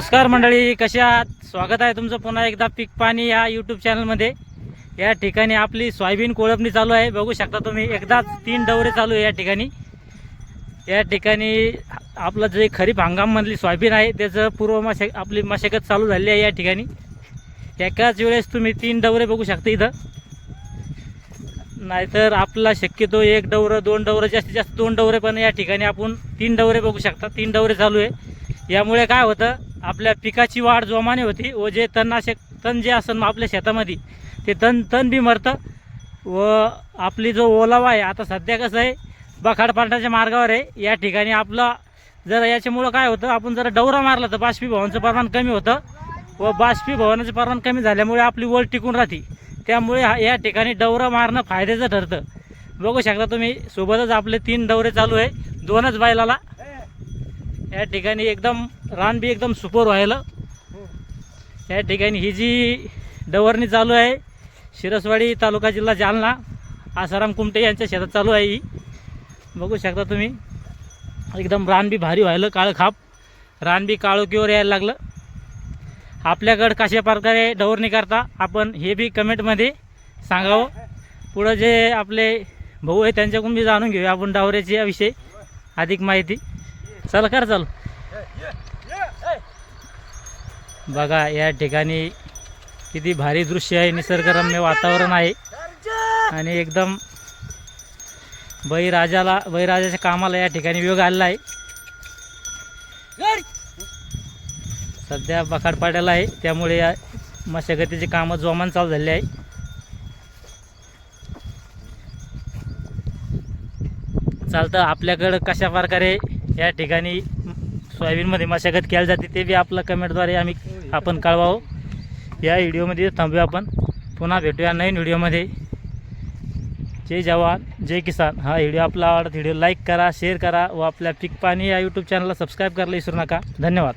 नमस्कार मंडळी कसे आहात? स्वागत आहे तुमचं पुन्हा एकदा पीक पाणी या यूट्यूब चॅनलमध्ये या ठिकाणी आपली सोयाबीन कोळपणी चालू आहे. बघू शकता तुम्ही एकदाच तीन डवरे चालू आहे या ठिकाणी. या ठिकाणी आपलं जे खरीप हंगाममधली सोयाबीन आहे त्याचं पूर्व मशा आपली मशागत चालू झाली आहे या ठिकाणी. एकाच वेळेस तुम्ही तीन डवरे बघू शकता इथं. नाहीतर आपला शक्यतो एक डवरं दोन डवरं जास्तीत जास्त दोन डवरे पण या ठिकाणी आपण तीन डवरे बघू शकता. तीन डवरे चालू आहे. यामुळे काय होतं आपल्या पिकाची वाढ जोमाने होती व जे तणनाशक तण जे असेल आपल्या शेतामध्ये ते तण तण बी मरतं व आपली जो ओलावा आहे आता सध्या कसं आहे बखाडपाटाच्या मार्गावर आहे. या ठिकाणी आपला जर याच्यामुळं काय होतं आपण जर डवरा मारला तर बाष्पीभवनचं प्रमाण कमी होतं व बाष्पीभवनाचं प्रमाण कमी झाल्यामुळे आपली ओल टिकून राहते. त्यामुळे हा- या ठिकाणी डवरा मारणं फायद्याचं ठरतं. बघू शकता तुम्ही सोबतच आपले तीन डवरे चालू आहे दोनच बैलाला. या ठिकाणी एकदम रान बी एकदम सुपर व्हायला. या ठिकाणी ही जी डवरणी चालू आहे शिरसवाडी तालुका जिल्हा जालना आसाराम कुमटे यांच्या शेतात चालू आहे ही. बघू शकता तुम्ही एकदम रान बी भारी व्हायलं काळं खाप. रान बी काळोखीवर यायला लागलं. आपल्याकडं कशा प्रकारे डवरणी करता आपण हे बी कमेंटमध्ये सांगावं. पुढं जे आपले भाऊ आहे त्यांच्याकडून बी जाणून घेऊया आपण डावऱ्याची याविषयी अधिक माहिती. चल कर चल. बघा या ठिकाणी किती भारी दृश्य आहे निसर्गरम्य वातावरण आहे. आणि एकदम बळीराजाला बळीराजाच्या कामाला या ठिकाणी योग आलेला आहे. सध्या बखाड पाड्याला आहे त्यामुळे या मशागतीचे कामं जोमान चालू झाले आहे. चालतं आपल्याकडं कशा प्रकारे या ठिकाणी सोयाबीनमध्ये मशागत केली जाते ते बी आपलं कमेंटद्वारे आम्ही आपण कळवावं. या व्हिडिओमध्ये थांबूया आपण. पुन्हा भेटूया नवीन व्हिडिओमध्ये. जय जवान जय किसान. हा व्हिडिओ आपला आवडत व्हिडिओ लाईक करा शेअर करा व आपल्या पीक पाणी या यूट्यूब चॅनलला सबस्क्राईब करायला विसरू नका. धन्यवाद.